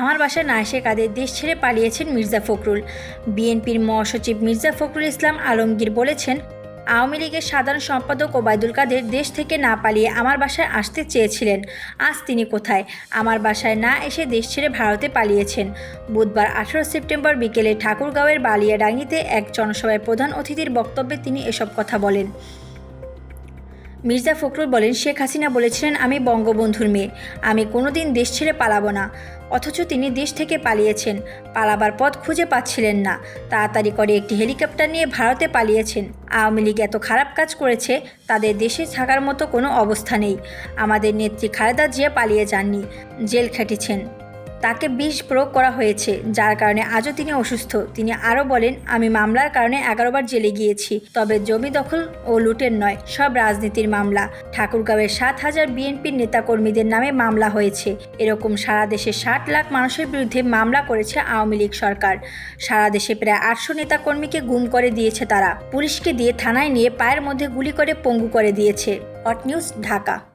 আমার বাসায় না এসে কাদের দেশ ছেড়ে পালিয়েছেন মির্জা ফখরুল। বিএনপির মহাসচিব মির্জা ফখরুল ইসলাম আলমগীর বলেছেন, আওয়ামী লীগের সাধারণ সম্পাদক ওবায়দুল কাদের দেশ থেকে না পালিয়ে আমার বাসায় আসতে চেয়েছিলেন। আজ তিনি কোথায়? আমার বাসায় না এসে দেশ ছেড়ে ভারতে পালিয়েছেন। বুধবার আঠারো সেপ্টেম্বর বিকেলে ঠাকুরগাঁওয়ের বালিয়াডাঙ্গিতে এক জনসভায় প্রধান অতিথির বক্তব্যে তিনি এসব কথা বলেন। মির্জা ফখরুল বলেন, শেখ হাসিনা বলেছিলেন, আমি বঙ্গবন্ধুর মেয়ে। আমি কোনোদিন দেশ ছেড়ে পালাবো না। অথচ তিনি দেশ থেকে পালিয়েছেন। পালাবার পথ খুঁজে পাচ্ছিলেন না। তাড়াতাড়ি করে একটি হেলিকপ্টার নিয়ে ভারতে পালিয়েছেন। আওয়ামী লীগ এত খারাপ কাজ করেছে, তাদের দেশে থাকার মতো কোনো অবস্থা নেই। আমাদের নেত্রী খালেদা জিয়া পালিয়ে যাননি। জেল খেটেছেন। তাকে বিষ প্রয়োগ করা হয়েছে, যার কারণে আজও তিনি অসুস্থ। তিনি আরও বলেন, আমি মামলার কারণে এগারোবার জেলে গিয়েছি, তবে জমি দখল ও লুটের নয়, সব রাজনীতির মামলা। ঠাকুরগাঁওয়ের সাত হাজার বিএনপির নেতাকর্মীদের নামে মামলা হয়েছে। এরকম সারা দেশে ষাট লাখ মানুষের বিরুদ্ধে মামলা করেছে আওয়ামী লীগ সরকার। সারা দেশে প্রায় আটশো নেতাকর্মীকে গুম করে দিয়েছে তারা। পুলিশকে দিয়ে থানায় নিয়ে পায়ের মধ্যে গুলি করে পঙ্গু করে দিয়েছে। Hot news Dhaka.